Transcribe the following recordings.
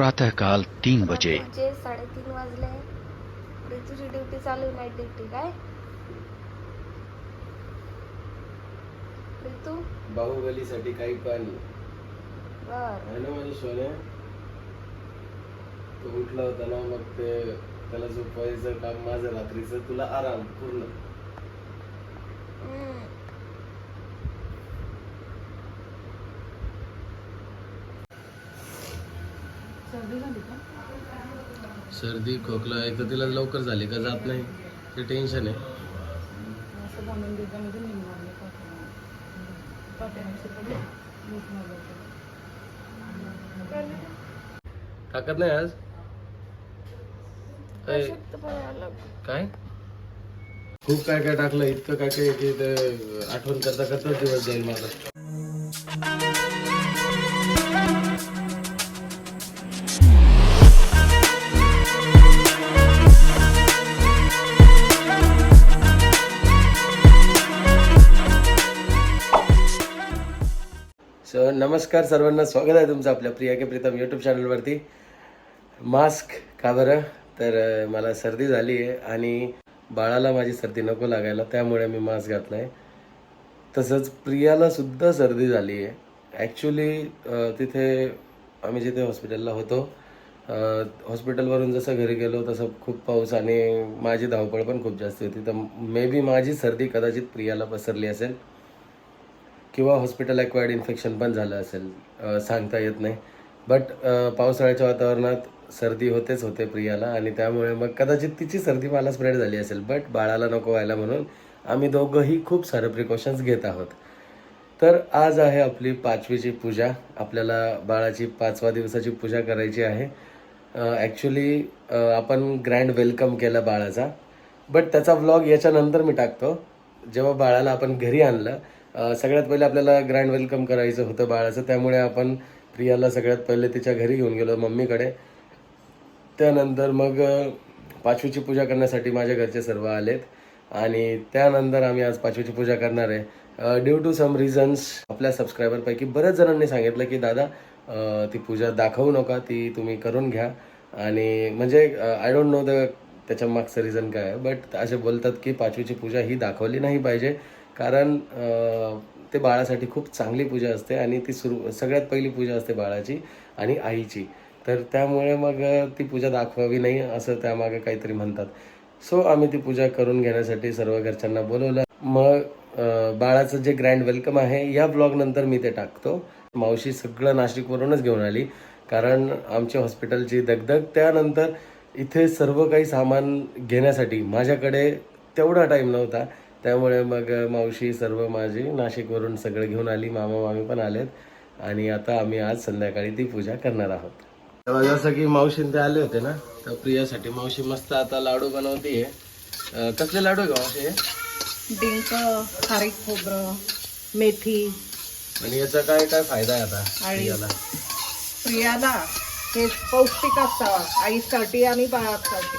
प्रातःकाल तीन बजे. म्हणजे साडेतीन वाजले. ड्युटी चालू आहे नाईट ड्युटी काय? बाहुबलीसाठी काही पाणी. बर. ना माझ्या सोन्या? तो उठला होता ना मग ते त्याला झोपायचं काम माझं रात्रीचं तुला आराम पूर्ण. सर्दी खोकला एक तर तिला लवकर झाली का जात नाही. ते टेन्शन आहे. ताकद नाही आज? काय खूप काय काय टाकलं इतकं काय काय की ते आठवण करता करता दिवस जाईल माझा. नमस्कार सर्वांना स्वागत आहे तुमचं आपल्या प्रिया के प्रीतम यूट्यूब चॅनलवरती मास्क का बरं? तर मला सर्दी झाली आहे आणि बाळाला माझी सर्दी नको लागायला त्यामुळे मी मास्क घातला आहे तसंच प्रियाला सुद्धा सर्दी झाली आहे. ॲक्च्युली तिथे आम्ही जिथे हॉस्पिटलला होतो हॉस्पिटलवरून जसं घरी गेलो तसं खूप पाऊस आणि माझी धावपळ पण खूप जास्त होती. तर मे बी माझी सर्दी कदाचित प्रियाला पसरली असेल. किंवा हॉस्पिटल ॲक्वायर्ड इन्फेक्शन पण झालं असेल सांगता येत नाही. बट पावसाळ्याच्या वातावरणात सर्दी होतेच होते प्रियाला आणि त्यामुळे मग कदाचित तिची सर्दी मला स्प्रेड झाली असेल. बट बाळाला नको व्हायला म्हणून आम्ही दोघंही खूप सारे प्रिकॉशन्स घेत आहोत. तर आज आहे आपली पाचवीची पूजा. आपल्याला बाळाची पाचवा दिवसाची पूजा करायची आहे. ॲक्च्युली आपण ग्रँड वेलकम केला बाळाचा. बट त्याचा व्लॉग याच्यानंतर मी टाकतो. जेव्हा बाळाला आपण घरी आणलं सगळ्यात पहिले आपल्याला ग्रँड वेलकम करायचं होतं बाळाचं. त्यामुळे आपण प्रियाला सगळ्यात पहिले तिच्या घरी घेऊन गेलो मम्मीकडे. त्यानंतर मग पाचवीची पूजा करण्यासाठी माझ्या घरचे सर्व आलेत. आणि त्यानंतर आम्ही आज पाचवीची पूजा करणार आहे. ड्यू टू सम रिझन्स आपल्या सबस्क्रायबरपैकी बऱ्याच जणांनी सांगितलं की दादा ती पूजा दाखवू नका ती तुम्ही करून घ्या. आणि म्हणजे आय डोंट नो द त्याच्या मागचं रिझन काय आहे बट असे बोलतात की पाचवीची पूजा ही दाखवली नाही पाहिजे. कारण ते बाळासाठी खूप चांगली पूजा असते आणि ती सुरू सगळ्यात पहिली पूजा असते बाळाची आणि आईची. तर त्यामुळे मग ती पूजा दाखवावी नाही असं त्यामागे काहीतरी म्हणतात. सो आम्ही ती पूजा करून घेण्यासाठी सर्व घरच्यांना बोलवलं. मग बाळाचं जे ग्रँड वेलकम आहे या ब्लॉग नंतर मी ते टाकतो. मावशी सगळं नाशिकवरूनच घेऊन आली. कारण आमच्या हॉस्पिटलची दगदग त्यानंतर इथे सर्व काही सामान घेण्यासाठी माझ्याकडे तेवढा टाईम नव्हता. त्यामुळे मग मावशी सर्व माझी नाशिकवरून सगळं घेऊन आली. मामा मामी पण आलेत. आणि आता आम्ही आज संध्याकाळी ती पूजा करणार आहोत. जसं की मावशीन ते आले होते ना तर प्रियासाठी मावशी मस्त आता लाडू बनवतीये. अं, कसले लाडू आहे मावशी? डिंक खारीक खोबरं मेथी. आणि याचा काय काय फायदा आहे आता प्रियाला? प्रियाला हे पौष्टिक असतं. आईसाठी आणि बाळासाठी.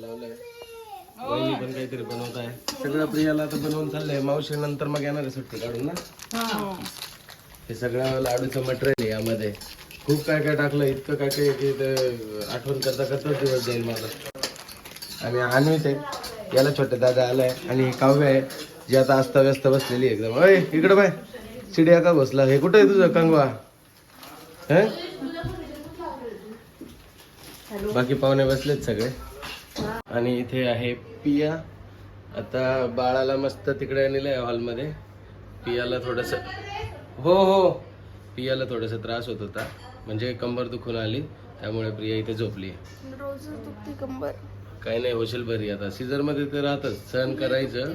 लावलंय. वहिनी पण काहीतरी बनवत आहे. सगळं प्रियाला आता बनवून चाललंय. मावशी नंतर मग येणार आहे सुट्टी काढून ना? हे. सगळं लाडूचं मटेरियल आहे यामध्ये. खूप काय काय टाकलं इतकं काय काय की ते आठवण करता करता दिवस जाईल माझा. आणि अन्वित आहे. याला छोटे दादा आलाय. आणि हे काव्य आहे जी आता अस्ताव्यस्त बसलेली एकदम. अय इकडं बाय. चिडिया का बसला? हे कुठं आहे तुझं कंगवा? हे? बाकी पाहुणे बसलेत सगळे. आणि इथे आहे पिया. आता बाळाला मस्त तिकडे नेलंय हॉलमध्ये. पियाला थोडस हो हो. पियाला थोडस त्रास होत होता. म्हणजे कंबर दुखून आली. त्यामुळे प्रिया इथे झोपली. कंबर. काही नाही होशील बरी आता. सीझरमध्ये ते राहतच सहन करायचं.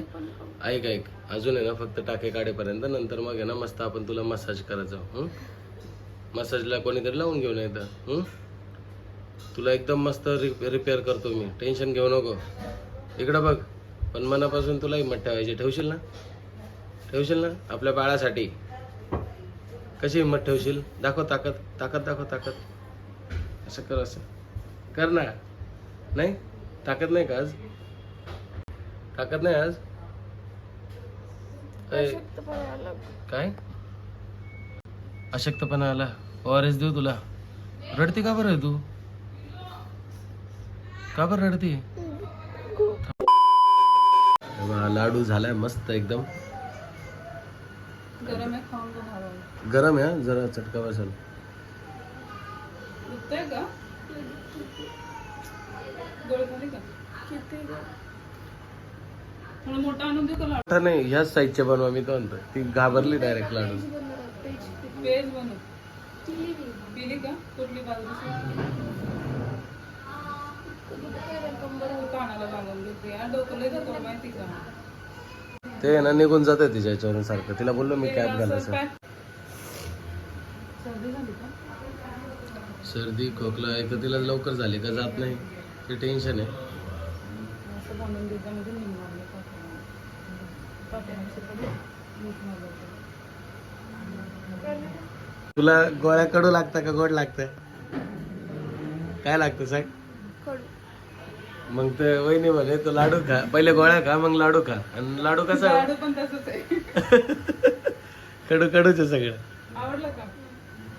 ऐक ऐक. अजून आहे ना फक्त टाके काढेपर्यंत. नंतर मग आहे ना मस्त आपण तुला मसाज करायचं? मसाजला कोणीतरी लावून घेऊन येतं? तुला एकदम मस्त रिपेअर करतो मी. टेन्शन घेऊ नको. इकडं बघ. पण मनापासून तुला हिंमत ठेवायची. ठेवशील ना? ठेवशील ना? आपल्या बाळासाठी. कशी हिंमत ठेवशील? दाखव ताकद. ताकद दाखव ताकद. असं कर असं. कर ना. नाही? ताकद नाही का आज? ताकद नाही आज? अय, अशक्तपणा आला. काय? अशक्तपणा आला. ओआर एस देऊ तुला. रडते का बरं तू? का बरं रडते लाडू झालाय मस्त एकदम गरम आहे गरम हा, जरा चटका बसेल मोठा नाही ह्याच साईजचे बनवा मी तो म्हणतो ती घाबरली डायरेक्ट लाडू वेज बनव पिली का कुठली बाजू ते ना निघून जाते तिच्या याच्यावरून सारखं. तिला बोललो मी कॅब घालायचं. सर्दी खोकला एक तर तिला लवकर झाली का जात नाही. ते टेन्शन आहे. तुला गोळ्या कडू लागतं का गोड लागतं काय लागतं साहेब मग ते वहिनी म्हणे तो लाडू खा. पहिले गोळ्या खा मग लाडू खा. आणि लाडू कसा? आहे? लाडू पण तसंच आहे. कडू कडूच आहे सगळं. आवडलं का?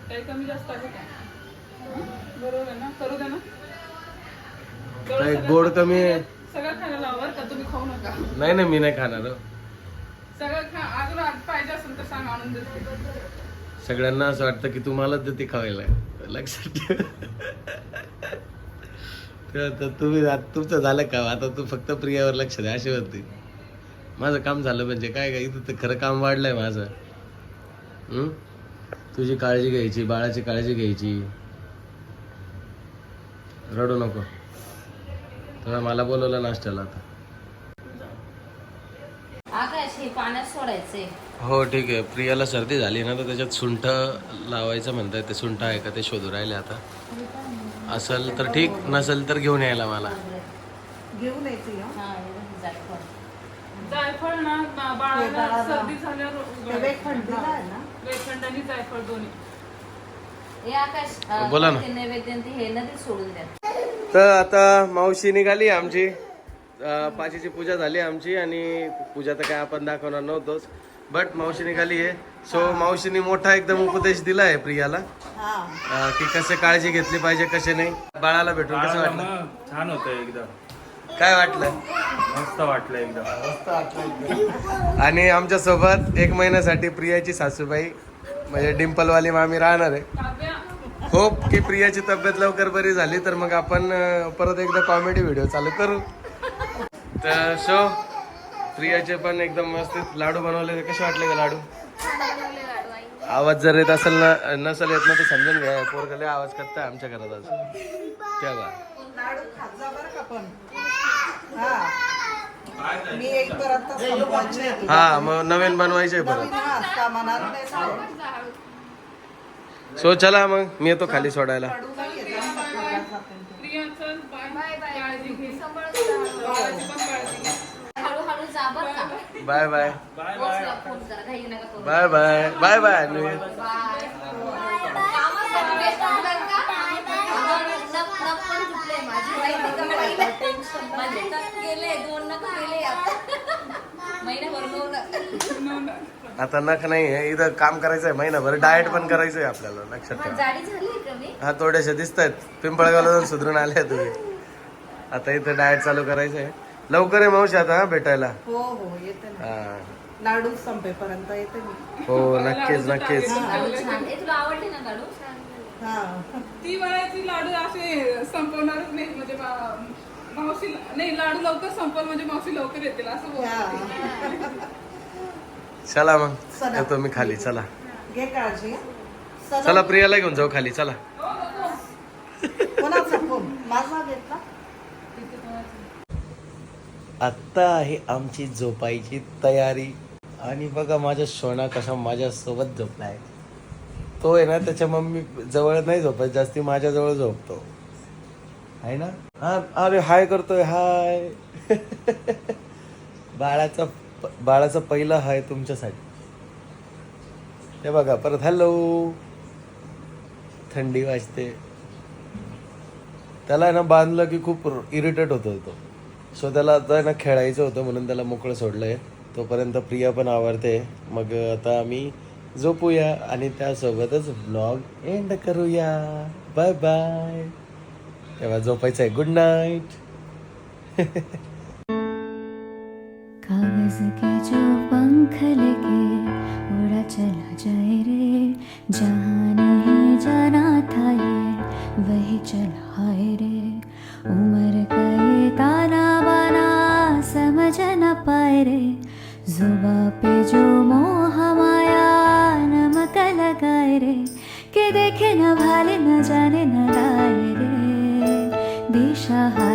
काही कमी जास्त आहे का? बरोबर आहे ना? करू ना. काही गोड कमी आहे. सगळं खायला लावर का तुम्ही खाऊ नका. नाही नाही मी नाही खाणार हो. सगळं खा पाहिजे असेल तर सांग आणून देते सगळ्यांना असं वाटतं की तुम्हालाच ते खावायला लक्षात ठेव. तर तुम्ही आता तुमचं झालं का आता तू फक्त प्रियावर लक्ष द्या अशी होती माझं काम झालं म्हणजे काय काय? इथं तर खरं काम वाढलंय माझं. तुझी काळजी घ्यायची बाळाची काळजी घ्यायची. रडू नको. तर मला बोलवलं नाश्त्याला आता. हे पाण्यात हो ठीक आहे. प्रियाला सर्दी झाली ना तर त्याच्यात सुंठ लावायचं म्हणताय. ते सुंठ आहे का ते शोधू राहिले आता. असेल तर ठीक नसेल तर घेऊन यायला मला. घेऊन यायची जायफळ. जायफळ ना बाळाला सर्दी झाल्यावर वेखंड वेखंड आणि जायफळ दोन्ही. हे आकाश अं, बोला ना. ते नैवेद्य आणि ते हे ना ते सोडून द्या. तर आता मावशी निघाली आमची. पाचीची पूजा झाली आमची आणि पूजा तर काय आपण दाखवणार नव्हतोच. बट मावशी निघाली आहे सो मावशीने मोठा एकदम उपदेश दिला आहे प्रियाला. की कसे काळजी घेतली पाहिजे कसे नाही. बाळाला भेटून कसं वाटलं? छान होतं एकदम. काय वाटलं? मस्त वाटलं एकदम. आणि आमच्यासोबत एक महिन्यासाठी प्रियाची सासूबाई म्हणजे डिम्पलवाली मामी राहणार आहे. होप की प्रियाची तब्येत लवकर बरी झाली तर मग आपण परत एकदा कॉमेडी व्हिडिओ चालू करू. तर शो प्रियाचे पण एकदम व्यवस्थित लाडू बनवले कसे वाटले का लाडू? आवाज जर येत असेल ना नसेल येत ना तर समजून घ्या. पोरगले आवाज करताय आमच्या घरात आज. त्या बा हा. मी एक परत संपवायचे. हा मग नवीन बनवायचे परत. सो चला मग मी येतो खाली सोडायला. हळूहळू जा बर का. Bye bye. बॉसला फोन करा घाई नका करू. Bye bye. Bye bye Anvi bye कामासाठी व्यस्त होणार का? अगं, नख- नख पण तुटले माझी. माहिती का पहिलं? माझे नख गेले दोन नख गेले आता. नऊ नख. आता नख नाही आहे. इथं काम करायचं आहे महिनाभर. डाएट पण करायचं आहे आपल्याला लक्षात मग ठेवा. जाडी झाली कमी हा थोडेसे दिसत आहेत पिंपळगावला जाऊन सुधरून आले तुम्ही. आता इथं डाएट चालू करायचं आहे लवकर आहे मावशी आता हा भेटायला. हो हो येते ना. हा. लाडू संपेपर्यंत येते मी. हो नक्कीच नक्कीच. लाडू छान ए तुला आवडले ना लाडू? हा. ती वयाची लाडू असे संपवणारच नाही म्हणजे मा- मावशी नाही लाडू लवकर संपल म्हणजे मावशी लवकर येतील असं बोलते. हा. चला मग चला. येतो मी खाली चला. घे काळजी हं. चला. प्रियाला घेऊन जाऊ खाली चला. कोणाचा फोन? माझा घेतला? आत्ता आहे आमची झोपायची तयारी. आणि बघा माझा सोना कसा माझ्यासोबत झोपलाय तो आहे ना त्याच्या मम्मी जवळ नाही झोपत जास्ती माझ्याजवळ झोपतो. आहे ना? हा अरे हाय करतोय हाय. बाळाचा बाळाचा पहिला हाय तुमच्यासाठी. ते बघा परत हॅलो थंडी वाजते. त्याला आहे ना बांधलं की खूप इरिटेट होतो तो. सो त्याला आता ना खेळायचं होतं म्हणून त्याला मोकळं सोडलंय. तोपर्यंत प्रिया पण आवडते. मग आता आम्ही झोपूया आणि त्यासोबतच ब्लॉग एंड करूया. बाय बाय तेव्हा झोपायचं आहे गुड नाईट जुबा पे जो मोह माया नमक लगाए रे के देखे न भाले न जाने न लाए रे दिशा हारा